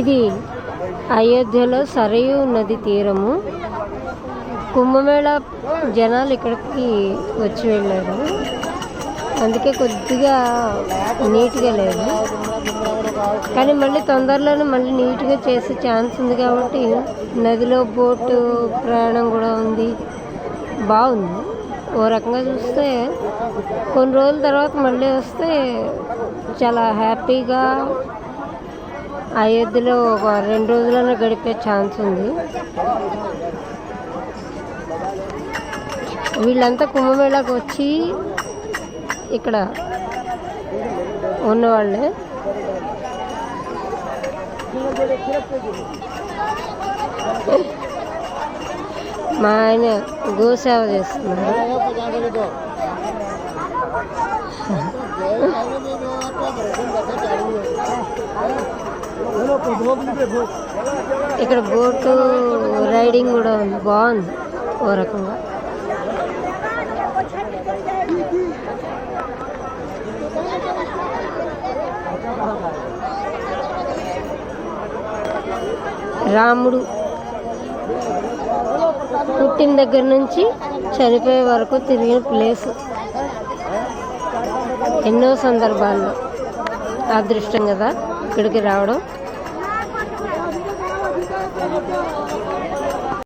ఇది అయోధ్యలో సరయు నది తీరము. కుంభమేళ జనాలు ఇక్కడికి వచ్చి వెళ్ళారు. అందుకే కొద్దిగా నీట్గా లేదు. కానీ మళ్ళీ తొందరలోనే మళ్ళీ నీట్గా చేసే ఛాన్స్ ఉంది కాబట్టి నదిలో బోటు ప్రయాణం కూడా ఉంది. బాగుంది. ఓ రకంగా చూస్తే కొన్ని రోజుల తర్వాత మళ్ళీ వస్తే చాలా హ్యాపీగా అయోధ్యలో ఒక రెండు రోజులైనా గడిపే ఛాన్స్ ఉంది. వీళ్ళంతా కుంభమేళాకు వచ్చి ఇక్కడ ఉన్నవాళ్ళే. మా ఆయన గోసేవ చేస్తున్నారు. ఇక్కడ బోటు రైడింగ్ కూడా ఉంది. బాగుంది. ఓ రకంగా. రాముడు పుట్టిన దగ్గర నుంచి చనిపోయే వరకు తిరిగిన ప్లేస్. ఎన్నో సందర్భాల్లో అదృష్టం కదా ఇక్కడికి రావడం.